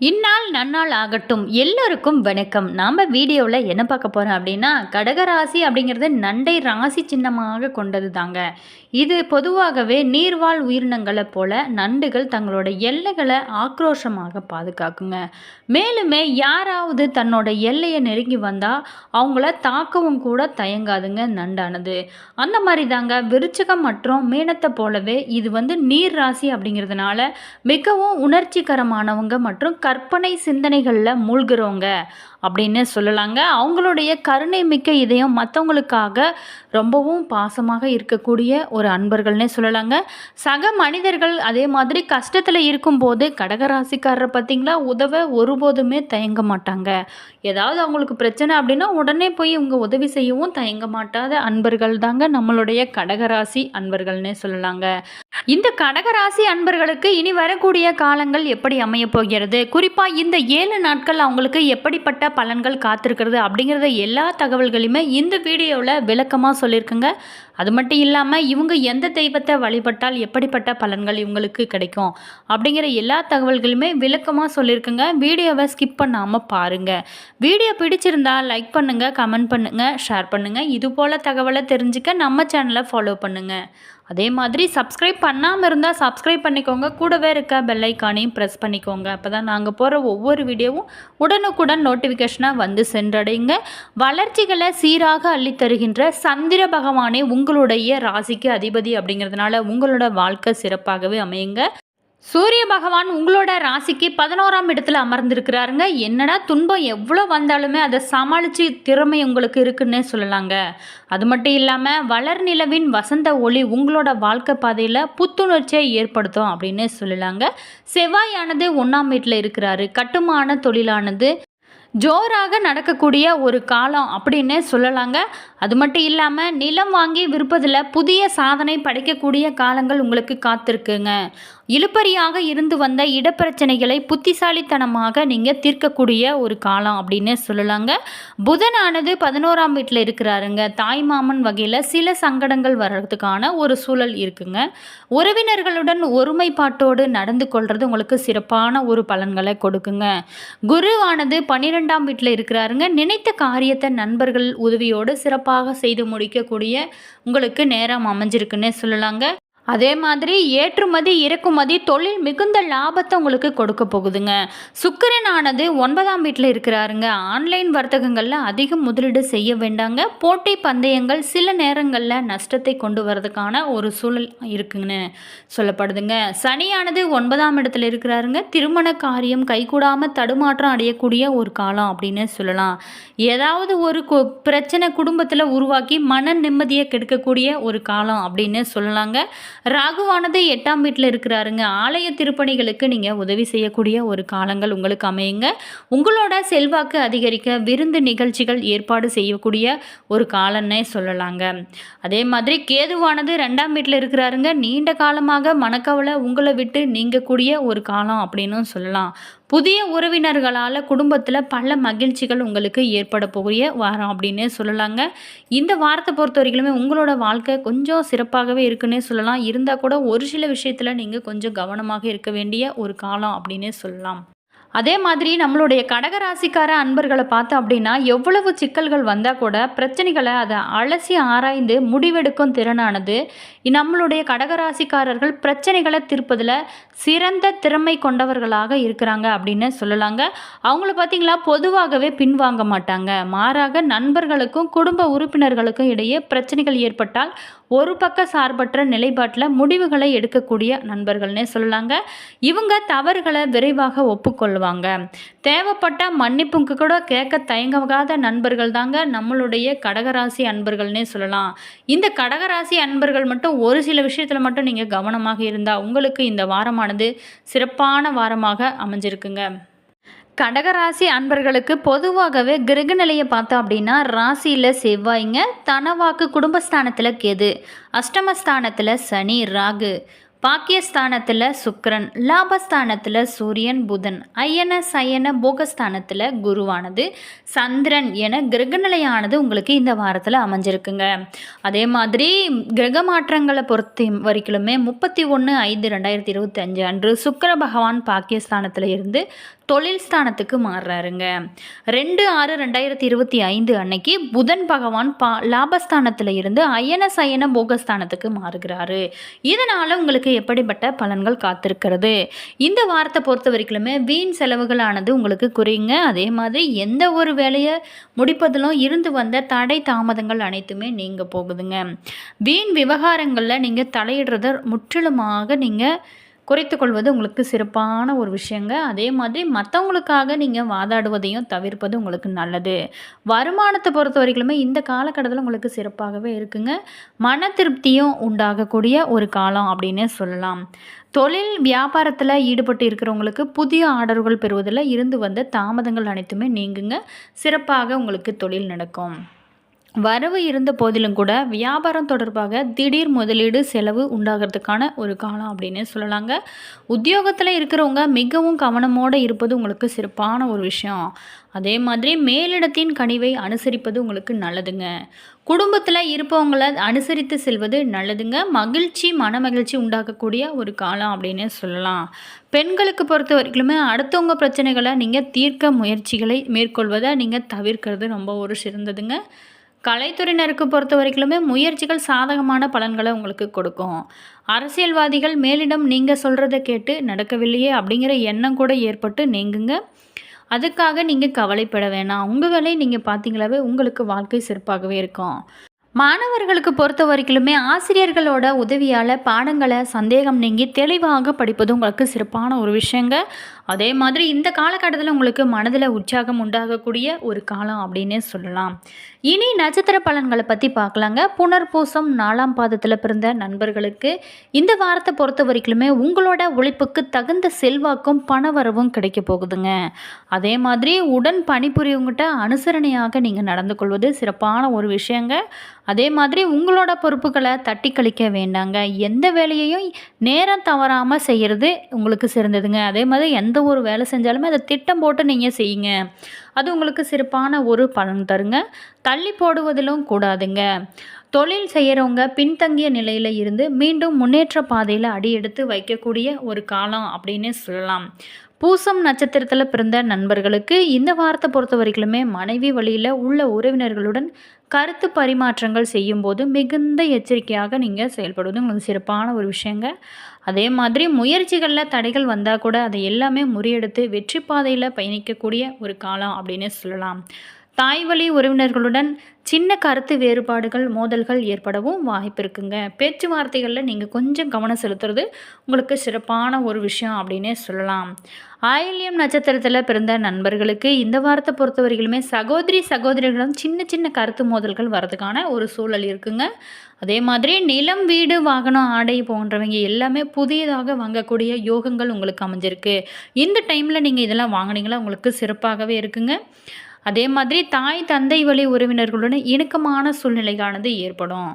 இந்நாள் நன்னாள் ஆகட்டும். எல்லோருக்கும் வணக்கம். நாம் வீடியோவில் என்ன பார்க்க போகிறோம் அப்படின்னா கடகராசி அப்படிங்கிறது நண்டை ராசி சின்னமாக கொண்டது தாங்க இது பொதுவாகவே நீர்வாழ் உயிரினங்களை போல நண்டுகள் தங்களோட எல்லைகளை ஆக்ரோஷமாக பாதுகாக்குங்க. மேலுமே யாராவது தன்னோட எல்லையை நெருங்கி வந்தால் அவங்கள தாக்கவும் கூட தயங்காதுங்க நண்டானது. அந்த மாதிரி தாங்க விருச்சகம் மற்றும் மீனத்தை போலவே இது வந்து நீர் ராசி அப்படிங்கிறதுனால மிகவும் உணர்ச்சிகரமானவங்க மற்றும் கற்பனை சிந்தனைகளில் மூழ்கிறவங்க அப்படின்னு சொல்லலாங்க. அவங்களுடைய கருணை மிக்க இதயம் மற்றவங்களுக்காக ரொம்பவும் பாசமாக இருக்கக்கூடிய ஒரு அன்பர்கள்னே சொல்லலாங்க. சக மனிதர்கள் அதே மாதிரி கஷ்டத்தில் இருக்கும்போது கடகராசிக்காரரை பார்த்திங்களா உதவ ஒருபோதுமே தயங்க மாட்டாங்க. ஏதாவது அவங்களுக்கு பிரச்சனை அப்படின்னா உடனே போய் இவங்க உதவி செய்யவும் தயங்க மாட்டாத அன்பர்கள் தாங்க நம்மளுடைய கடகராசி அன்பர்கள்னே சொல்லலாங்க. இந்த கடகராசி அன்பர்களுக்கு இனி வரக்கூடிய காலங்கள் எப்படி அமையப் போகிறது? குறிப்பாக இந்த ஏழு நாட்கள் அவங்களுக்கு எப்படிப்பட்ட பலன்கள் காத்திருக்கிறது அப்படிங்கிறத எல்லா தகவல்களையுமே இந்த வீடியோவில் விளக்கமாக சொல்லியிருக்குங்க. அது மட்டும் இல்லாமல் இவங்க எந்த தெய்வத்தை வழிபட்டால் எப்படிப்பட்ட பலன்கள் இவங்களுக்கு கிடைக்கும் அப்படிங்கிற எல்லா தகவல்களுமே விளக்கமாக சொல்லியிருக்குங்க. வீடியோவை ஸ்கிப் பண்ணாமல் பாருங்கள் வீடியோ பிடிச்சிருந்தா லைக் பண்ணுங்கள் கமெண்ட் பண்ணுங்கள் ஷேர் பண்ணுங்கள் இது போல் தகவலை தெரிஞ்சுக்க நம்ம சேனலை ஃபாலோ பண்ணுங்கள் அதே மாதிரி சப்ஸ்கிரைப் பண்ணாமல் இருந்தால் சப்ஸ்கிரைப் பண்ணிக்கோங்க. கூடவே இருக்க பெல்லைக்கானையும் ப்ரெஸ் பண்ணிக்கோங்க. அப்போ தான் நாங்கள் போகிற ஒவ்வொரு வீடியோவும் உடனுக்குடன் நோட்டிஃபிகேஷனாக வந்து சென்றடையுங்க. வளர்ச்சிகளை சீராக அள்ளித்தருகின்ற சந்திர பகவானே உங்கள் உங்களுடைய ராசிக்கு அதிபதி அப்படிங்கிறதுனால உங்களோட வாழ்க்கை சிறப்பாகவே அமையுங்க. சூரிய பகவான் உங்களோட ராசிக்கு பதினோராம் இடத்துல அமர்ந்திருக்கிறாருங்க. என்னடா துன்பம் எவ்வளோ வந்தாலுமே அதை சமாளித்து திறமை உங்களுக்கு இருக்குன்னே சொல்லலாங்க. அது மட்டும் இல்லாமல் வளர் நிலவின் வசந்த ஒளி உங்களோட வாழ்க்கை பாதையில் புத்துணர்ச்சியை ஏற்படுத்தும் அப்படின்னு சொல்லலாங்க. செவ்வாயானது ஒன்றாம் வீட்டில் இருக்கிறாரு. கட்டுமான தொழிலானது ஜோராக நடக்கக்கூடிய ஒரு காலம் அப்படின்னே சொல்லலாங்க. அது மட்டும் இல்லாமல் நிலம் வாங்கி விற்பதில் புதிய சாதனை படைக்கக்கூடிய காலங்கள் உங்களுக்கு காத்திருக்குங்க. இழுப்பறியாக இருந்து வந்த இடப்பிரச்சனைகளை புத்திசாலித்தனமாக நீங்கள் தீர்க்கக்கூடிய ஒரு காலம் அப்படின்னு சொல்லலாங்க. புதனானது பதினோராம் வீட்டில் இருக்கிறாருங்க. தாய் மாமன் வகையில் சில சங்கடங்கள் வர்றதுக்கான ஒரு சூழல் இருக்குங்க. உறவினர்களுடன் ஒருமைப்பாட்டோடு நடந்து கொள்வது உங்களுக்கு சிறப்பான ஒரு பலன்களை கொடுக்குங்க. குருவானது பன்னிரெண்டாம் வீட்டில் இருக்கிறாருங்க. நினைத்த காரியத்தை நண்பர்கள் உதவியோடு சிறப்பாக செய்து முடிக்கக்கூடிய உங்களுக்கு நேரம் அமைஞ்சிருக்குன்னே சொல்லலாங்க. அதே மாதிரி ஏற்றுமதி இறக்குமதி தொழில் மிகுந்த லாபத்தை உங்களுக்கு கொடுக்க போகுதுங்க. சுக்கிரனானது ஒன்பதாம் வீட்டில் இருக்கிறாருங்க. ஆன்லைன் வர்த்தகங்களில் அதிகம் முதலீடு செய்ய வேண்டாங்க. போட்டி பந்தயங்கள் சில நேரங்களில் நஷ்டத்தை கொண்டு வரதுக்கான ஒரு சூழல் இருக்குங்கன்னு சொல்லப்படுதுங்க. சனியானது ஒன்பதாம் இடத்துல இருக்கிறாருங்க. திருமண காரியம் கைகூடாமல் தடுமாற்றம் அடையக்கூடிய ஒரு காலம் அப்படின்னு சொல்லலாம். ஏதாவது ஒரு கு பிரச்சனை குடும்பத்தில் உருவாக்கி மன நிம்மதியை கெடுக்கக்கூடிய ஒரு காலம் அப்படின்னு சொல்லலாங்க. ராகுவானது எட்டாம் வீட்டில் இருக்கிறாருங்க. ஆலய திருப்பணிகளுக்கு நீங்கள் உதவி செய்யக்கூடிய ஒரு காலங்கள் உங்களுக்கு அமையுங்க. உங்களோட செல்வாக்கு அதிகரிக்க விருந்து நிகழ்ச்சிகள் ஏற்பாடு செய்யக்கூடிய ஒரு காலன்னே சொல்லலாங்க. அதே மாதிரி கேதுவானது ரெண்டாம் வீட்டில் இருக்கிறாருங்க. நீண்ட காலமாக மனக்கவலை உங்களை விட்டு நீங்கக்கூடிய ஒரு காலம் அப்படின்னும் சொல்லலாம். புதிய உறவினர்களால் குடும்பத்தில் பல மகிழ்ச்சிகள் உங்களுக்கு ஏற்பட போகிற வாரம் அப்படின்னு சொல்லலாங்க. இந்த வாரத்தை பொறுத்த வரைக்குமே உங்களோட வாழ்க்கை கொஞ்சம் சிறப்பாகவே இருக்குன்னே சொல்லலாம். இருந்தால் கூட ஒரு சில விஷயத்தில் நீங்கள் கொஞ்சம் கவனமாக இருக்க வேண்டிய ஒரு காலம் அப்படின்னே சொல்லலாம். அதே மாதிரி நம்மளுடைய கடகராசிக்கார அன்பர்களை பார்த்தோம் அப்படின்னா எவ்வளவு சிக்கல்கள் வந்தால் கூட பிரச்சனைகளை அதை அலசி ஆராய்ந்து முடிவெடுக்கும் திறனானது. நம்மளுடைய கடகராசிக்காரர்கள் பிரச்சனைகளை தீர்ப்பதில் சிறந்த திறமை கொண்டவர்களாக இருக்கிறாங்க அப்படின்னு சொல்லலாங்க. அவங்கள பார்த்தீங்களா பொதுவாகவே பின்வாங்க மாட்டாங்க. மாறாக நண்பர்களுக்கும் குடும்ப உறுப்பினர்களுக்கும் இடையே பிரச்சனைகள் ஏற்பட்டால் ஒரு பக்க சார்பற்ற நிலைப்பாட்டில் முடிவுகளை எடுக்கக்கூடிய நண்பர்கள்னே சொல்லலாங்க. இவங்க தவறுகளை விரைவாக ஒப்புக்கொள்வாங்க. தேவைப்பட்ட மன்னிப்புக்கு கூட கேட்க தயங்காத நண்பர்கள் தாங்க நம்மளுடைய கடகராசி அன்பர்கள்னே சொல்லலாம். இந்த கடகராசி அன்பர்கள் மட்டும் ஒரு சில விஷயத்தில் மட்டும் நீங்கள் கவனமாக இருந்தால் உங்களுக்கு இந்த வாரமானது சிறப்பான வாரமாக அமைஞ்சிருக்குங்க. கடகராசி அன்பர்களுக்கு பொதுவாகவே கிரக நிலையை பார்த்தோம் அப்படின்னா ராசியில் செவ்வாய்ங்க தனவாக்கு குடும்பஸ்தானத்தில் கேது அஷ்டமஸ்தானத்தில் சனி ராகு பாக்கியஸ்தானத்தில் சுக்கரன் லாபஸ்தானத்தில் சூரியன் புதன் அயன சயன போகஸ்தானத்தில் குருவானது சந்திரன் என கிரகநிலையானது உங்களுக்கு இந்த வாரத்தில் அமைஞ்சிருக்குங்க. அதே மாதிரி கிரக மாற்றங்களை பொறுத்த வரைக்கிலுமே முப்பத்தி ஒன்று ஐந்து ரெண்டாயிரத்தி இருபத்தஞ்சு அன்று சுக்கர பகவான் பாக்கியஸ்தானத்தில் இருந்து தொழில் ஸ்தானத்துக்கு மாறுறாருங்க. ரெண்டு ஆறு ரெண்டாயிரத்தி இருபத்தி ஐந்து அன்னைக்கு புதன் பகவான் பா லாபஸ்தானத்தில் இருந்து அயன சயன போகஸ்தானத்துக்கு மாறுகிறாரு. இதனால் உங்களுக்கு எப்படிப்பட்ட பலன்கள் காத்திருக்கிறது? இந்த வாரத்தை பொறுத்த வரைக்குமே வீண் செலவுகளானது உங்களுக்கு குறையுங்க. அதே மாதிரி எந்த ஒரு வேலையை முடிப்பதிலும் இருந்து வந்த தடை தாமதங்கள் அனைத்துமே நீங்கள் போகுதுங்க. வீண் விவகாரங்களில் நீங்கள் தலையிடுறத முற்றிலுமாக நீங்கள் குறைத்து கொள்வது உங்களுக்கு சிறப்பான ஒரு விஷயங்க. அதே மாதிரி மற்றவங்களுக்காக நீங்கள் வாதாடுவதையும் தவிர்ப்பது உங்களுக்கு நல்லது. வருமானத்தை பொறுத்த வரைக்குமே இந்த காலகட்டத்தில் உங்களுக்கு சிறப்பாகவே இருக்குங்க. மன திருப்தியும் உண்டாகக்கூடிய ஒரு காலம் அப்படின்னு சொல்லலாம். தொழில் வியாபாரத்தில் ஈடுபட்டு இருக்கிறவங்களுக்கு புதிய ஆர்டர்கள் பெறுவதில் இருந்து வந்த தாமதங்கள் அனைத்துமே நீங்குங்க. சிறப்பாக உங்களுக்கு தொழில் நடக்கும். வரவு இருந்த போதிலும் கூட வியாபாரம் தொடர்பாக திடீர் முதலீடு செலவு உண்டாகிறதுக்கான ஒரு காலம் அப்படின்னு சொல்லலாங்க. உத்தியோகத்தில் இருக்கிறவங்க மிகவும் கவனமோடு இருப்பது உங்களுக்கு சிறப்பான ஒரு விஷயம். அதே மாதிரி மேலிடத்தின் கனிவை அனுசரிப்பது உங்களுக்கு நல்லதுங்க. குடும்பத்தில் இருப்பவங்களை அனுசரித்து செல்வது நல்லதுங்க. மகிழ்ச்சி மன மகிழ்ச்சி உண்டாக்கக்கூடிய ஒரு காலம் அப்படின்னு சொல்லலாம். பெண்களுக்கு பொறுத்த வரைக்குமே அடுத்தவங்க பிரச்சனைகளை நீங்கள் தீர்க்க முயற்சிகளை மேற்கொள்வதை நீங்கள் தவிர்க்கிறது ரொம்ப ஒரு சிறந்ததுங்க. கலைத்துறையினருக்கு பொறுத்த வரைக்குமே முயற்சிகள் சாதகமான பலன்களை உங்களுக்கு கொடுக்கும். அரசியல்வாதிகள் மேலிடம் நீங்கள் சொல்கிறத கேட்டு நடக்கவில்லையே அப்படிங்கிற எண்ணம் கூட ஏற்பட்டு நீங்குங்க. அதுக்காக நீங்கள் கவலைப்பட வேணாம். உங்கள் வேலையை நீங்கள் பார்த்தீங்களாவே உங்களுக்கு வாழ்க்கை சிறப்பாகவே இருக்கும். மாணவர்களுக்கு பொறுத்த வரைக்குமே ஆசிரியர்களோட உதவியால் பாடங்களை சந்தேகம் நீங்கி தெளிவாக படிப்பது உங்களுக்கு சிறப்பான ஒரு விஷயங்க. அதே மாதிரி இந்த காலகட்டத்தில் உங்களுக்கு மனதில் உற்சாகம் உண்டாகக்கூடிய ஒரு காலம் அப்படின்னே சொல்லலாம். இனி நட்சத்திர பலன்களை பற்றி பார்க்கலாங்க. புனர்பூசம் நாலாம் பாதத்தில் பிறந்த நண்பர்களுக்கு இந்த வாரத்தை பொறுத்த வரைக்குமே உங்களோட உழைப்புக்கு தகுந்த செல்வாக்கும் பணவரவும் கிடைக்க போகுதுங்க. அதே மாதிரி உடன் பணிபுரியவங்கிட்ட அனுசரணையாக நீங்கள் நடந்து கொள்வது சிறப்பான ஒரு விஷயங்க. அதே மாதிரி உங்களோட பொறுப்புகளை தட்டி கழிக்க வேண்டாங்க. எந்த வேலையையும் நேரம் தவறாமல் செய்கிறது உங்களுக்கு சிறந்ததுங்க. அதே மாதிரி எந்த எந்த ஒரு வேலை செஞ்சாலுமே அதை திட்டம் போட்டு நீங்கள் செய்யுங்க. அது உங்களுக்கு சிறப்பான ஒரு பலன் தருங்க. தள்ளி போடுவதிலும் கூடாதுங்க. தொழில் செய்கிறவங்க பின்தங்கிய நிலையில் இருந்து மீண்டும் முன்னேற்ற பாதையில் அடி எடுத்து வைக்கக்கூடிய ஒரு காலம் அப்படின்னு சொல்லலாம். பூசம் நட்சத்திரத்தில் பிறந்த நண்பர்களுக்கு இந்த வாரத்தை பொறுத்த வரைக்குமே மனைவி வழியில் உள்ள உறவினர்களுடன் கருத்து பரிமாற்றங்கள் செய்யும்போது மிகுந்த எச்சரிக்கையாக நீங்கள் செயல்படுவது உங்களுக்கு சிறப்பான ஒரு விஷயங்க. அதே மாதிரி முயற்சிகளில் தடைகள் வந்தால் கூட அதை எல்லாமே முறியெடுத்து வெற்றி பாதையில் பயணிக்கக்கூடிய ஒரு காலம் அப்படின்னு சொல்லலாம். தாய் வழி உறவினர்களுடன் சின்ன கருத்து வேறுபாடுகள் மோதல்கள் ஏற்படவும் வாய்ப்பு இருக்குங்க. பேச்சுவார்த்தைகளில் நீங்கள் கொஞ்சம் கவனம் செலுத்துறது உங்களுக்கு சிறப்பான ஒரு விஷயம் அப்படின்னே சொல்லலாம். ஆயில்யம் நட்சத்திரத்தில் பிறந்த நண்பர்களுக்கு இந்த வாரத்தை பொறுத்தவரையிலுமே சகோதரி சகோதரிகளும் சின்ன சின்ன கருத்து மோதல்கள் வரதுக்கான ஒரு சூழல் இருக்குங்க. அதே மாதிரி நிலம் வீடு வாகனம் ஆடை போன்றவங்க எல்லாமே புதியதாக வாங்கக்கூடிய யோகங்கள் உங்களுக்கு அமைஞ்சிருக்கு. இந்த டைமில் நீங்கள் இதெல்லாம் வாங்கினீங்களா உங்களுக்கு சிறப்பாகவே இருக்குங்க. அதே மாதிரி தாய் தந்தை வழி உறவினர்களுடன் இணக்கமான சூழ்நிலையானது ஏற்படும்.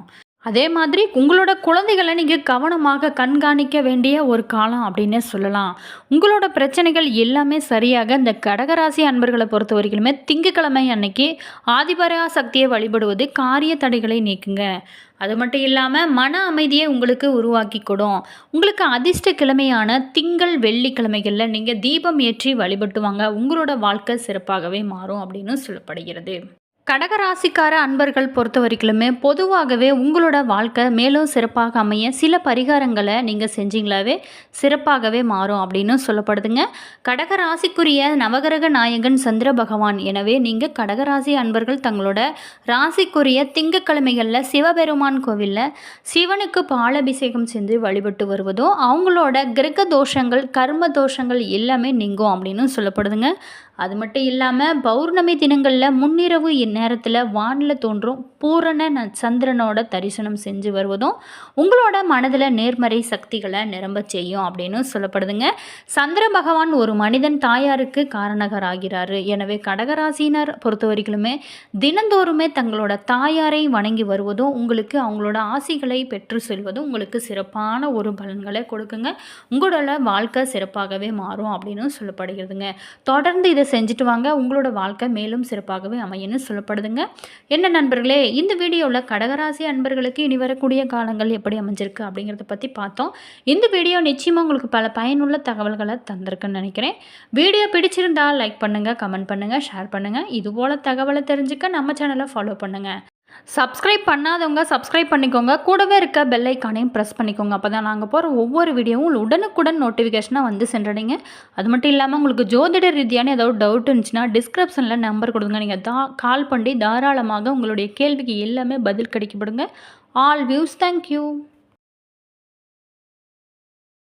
அதே மாதிரி உங்களோட குழந்தைகளை நீங்கள் கவனமாக கண்காணிக்க வேண்டிய ஒரு காலம் அப்படின்னே சொல்லலாம். உங்களோட பிரச்சனைகள் எல்லாமே சரியாக இந்த கடகராசி அன்பர்களை பொறுத்த வரைக்குமே திங்கக்கிழமை அன்னைக்கு ஆதிபரா சக்தியை வழிபடுவது காரிய தடைகளை நீக்குங்க. அது மட்டும் இல்லாமல் மன அமைதியை உங்களுக்கு உருவாக்கி கொடும். உங்களுக்கு அதிர்ஷ்ட கிழமையான திங்கள் வெள்ளிக்கிழமைகளில் நீங்கள் தீபம் ஏற்றி வழிபட்டுவாங்க. உங்களோட வாழ்க்கை சிறப்பாகவே மாறும் அப்படின்னு சொல்லப்படுகிறது. கடகராசிக்கார அன்பர்கள் பொறுத்த வரைக்குமே பொதுவாகவே உங்களோட வாழ்க்கை மேலும் சிறப்பாக அமைய சில பரிகாரங்களை நீங்கள் செஞ்சீங்களாவே சிறப்பாகவே மாறும் அப்படின்னு சொல்லப்படுதுங்க. கடகராசிக்குரிய நவகிரக நாயகன் சந்திர பகவான். எனவே நீங்கள் கடகராசி அன்பர்கள் தங்களோட ராசிக்குரிய திங்கக்கிழமைகளில் சிவபெருமான் கோவிலில் சிவனுக்கு பாலபிஷேகம் செஞ்சு வழிபட்டு வருவதும் அவங்களோட கிரக தோஷங்கள் கர்ம தோஷங்கள் எல்லாமே நீங்கும் அப்படின்னு சொல்லப்படுதுங்க. அது மட்டும் இல்லாமல் பௌர்ணமி தினங்களில் முன்னிரவு இந்நேரத்தில் வானில் தோன்றும் பூரண ந சந்திரனோட தரிசனம் செஞ்சு வருவதும் உங்களோட மனதில் நேர்மறை சக்திகளை நிரம்ப செய்யும் அப்படின்னு சொல்லப்படுதுங்க. சந்திர பகவான் ஒரு மனிதன் தாயாருக்கு காரணகராகிறாரு. எனவே கடகராசினர் பொறுத்த வரைக்குமே தினந்தோறுமே தங்களோட தாயாரை வணங்கி வருவதும் உங்களுக்கு அவங்களோட ஆசிகளை பெற்று செல்வதும் உங்களுக்கு சிறப்பான ஒரு பலன்களை கொடுக்குங்க. உங்களோட வாழ்க்கை சிறப்பாகவே மாறும் அப்படின்னு சொல்லப்படுகிறதுங்க. தொடர்ந்து இதை செஞ்சுட்டு வாங்க. உங்களோட வாழ்க்கை மேலும் சிறப்பாகவே அமையன்னு சொல்லப்படுதுங்க. என்ன நண்பர்களே இந்த வீடியோவில் கடகராசி அன்பர்களுக்கு இனி வரக்கூடிய காலங்கள் எப்படி அமைஞ்சிருக்கு அப்படிங்கிறத பற்றி பார்த்தோம். இந்த வீடியோ நிச்சயமாக உங்களுக்கு பல பயனுள்ள தகவல்களை தந்திருக்குன்னு நினைக்கிறேன். வீடியோ பிடிச்சிருந்தால் லைக் பண்ணுங்கள் கமெண்ட் பண்ணுங்கள் ஷேர் பண்ணுங்கள் இதுபோல் தகவலை தெரிஞ்சுக்க நம்ம சேனலை ஃபாலோ பண்ணுங்கள் சப்ஸ்கிரைப் பண்ணாதவங்க சப்ஸ்கிரைப் பண்ணிக்கோங்க. கூடவே இருக்க பெல் ஐக்கானையும் ப்ரெஸ் பண்ணிக்கோங்க. அப்போ தான் நாங்கள் போகிற ஒவ்வொரு வீடியோவும் உடனுக்குடன் நோட்டிஃபிகேஷனாக வந்து சென்றடைங்க. அது மட்டும் இல்லாமல் உங்களுக்கு ஜோதிட ரீதியான ஏதாவது டவுட் இருந்துச்சுன்னா டிஸ்கிரிப்ஷனில் நம்பர் கொடுங்க. நீங்கள் தா கால் பண்ணி தாராளமாக உங்களுடைய கேள்விக்கு எல்லாமே பதில் கிடைக்கப்படுங்க. All views thank you